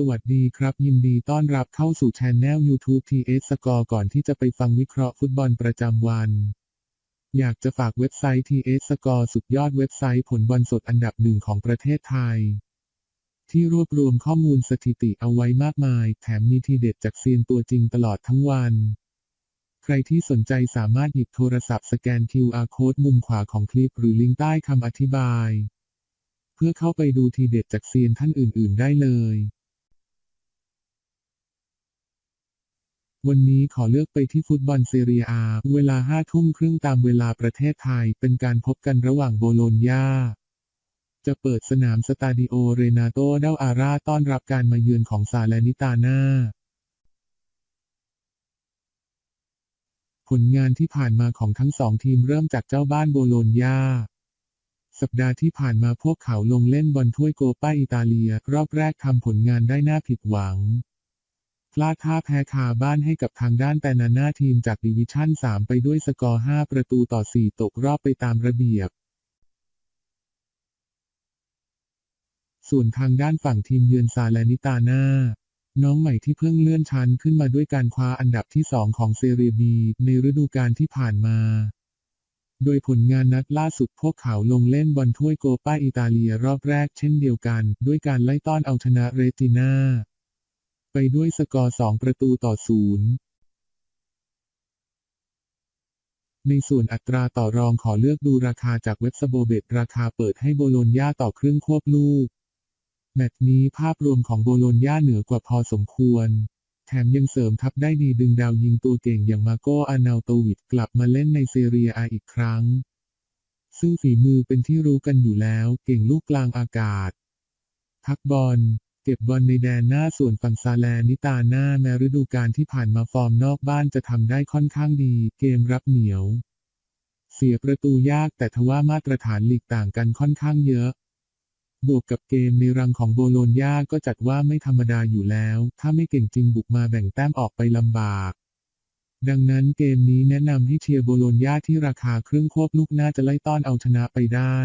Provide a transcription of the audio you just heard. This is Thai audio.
สวัสดีครับ ยินดีต้อนรับเข้าสู่ช anel YouTube TS Score ก่อนที่จะไปฟังวิเคราะห์ฟุตบอลประจำวัน อยากจะฝากเว็บไซต์ TS Score สุดยอดเว็บไซต์ผลบอลสดอันดับหนึ่งของประเทศไทย ที่รวบรวมข้อมูลสถิติเอาไว้มากมาย แถมมีทีเด็ดจากเซียนตัวจริงตลอดทั้งวัน ใครที่สนใจสามารถหยิบโทรศัพท์สแกน QR Code มุมขวาของคลิปหรือลิงก์ใต้คำอธิบาย เพื่อเข้าไปดูทีเด็ดจากเซียนท่านอื่น ๆ ได้เลย วันนี้ขอเลือกไปที่ฟุตบอลเซเรียอา เวลาห้าทุ่มครึ่งตามเวลาประเทศไทย เป็นการพบกันระหว่างโบโลญญาจะเปิดสนามสตาดิโอเรนาโตเดาอาราต้อนรับการมาเยือนของซาแลนิตาน่าผลงานที่ผ่านมาของทั้งสองทีมเริ่มจากเจ้าบ้านโบโลญญาสัปดาห์ที่ผ่านมาพวกเขาลงเล่นบอลถ้วยโกป้าอิตาเลีย รอบแรกทำผลงานได้น่าผิดหวัง พลาดท่าแพ้คาบ้านให้กับทางด้านแตนาน่าทีมจากดิวิชั่น 3 ไปด้วยสกอร์ 5 ประตูต่อ 4 ตกรอบไปตามระเบียบ ส่วนทางด้านฝั่งทีมเยือนซาแลนิตาน่าน้องใหม่ที่เพิ่งเลื่อนชั้นขึ้นมาด้วยการคว้าอันดับที่ 2 ของเซเรียบีในฤดูกาลที่ผ่านมา โดยผลงานนัดล่าสุดพวกเขาลงเล่นบอลถ้วยโกป้าอิตาเลียรอบแรกเช่นเดียวกัน ด้วยการไล่ต้อนเอาชนะเรติน่า ไปด้วยสกอร์ 2 ประตูต่อศูนย์ในส่วนอัตราต่อรองขอเลือกดูราคาจากเว็บสโบเบตราคาเปิดให้โบโลญญาต่อครึ่งควบลูก แมตช์นี้ภาพรวมของโบโลญญาเหนือกว่าพอสมควร แถมยังเสริมทัพได้ดีดึงดาวยิงตัวเก่งอย่างมาโกอานาโตวิดกลับมาเล่นในเซเรียอาอีกครั้ง ซึ่งฝีมือเป็นที่รู้กันอยู่แล้ว เก่งลูกกลางอากาศทักบอล เก็บบอลในแดนหน้าส่วนฝั่งซาแลนิตาหน้าแม้ฤดูกาลที่ผ่านมาฟอร์มนอกบ้านจะทำได้ค่อนข้างดี เกมรับเหนียว เสียประตูยากแต่ทว่ามาตรฐานลีกต่างกันค่อนข้างเยอะบวกกับเกมในรังของโบโลญญาก็จัดว่าไม่ธรรมดาอยู่แล้ว ถ้าไม่เก่งจริงบุกมาแบ่งแต้มออกไปลำบาก ดังนั้นเกมนี้แนะนำให้เชียร์โบโลญญาที่ราคาครึ่งควบลูกน่าจะไล่ต้อนเอาชนะไปได้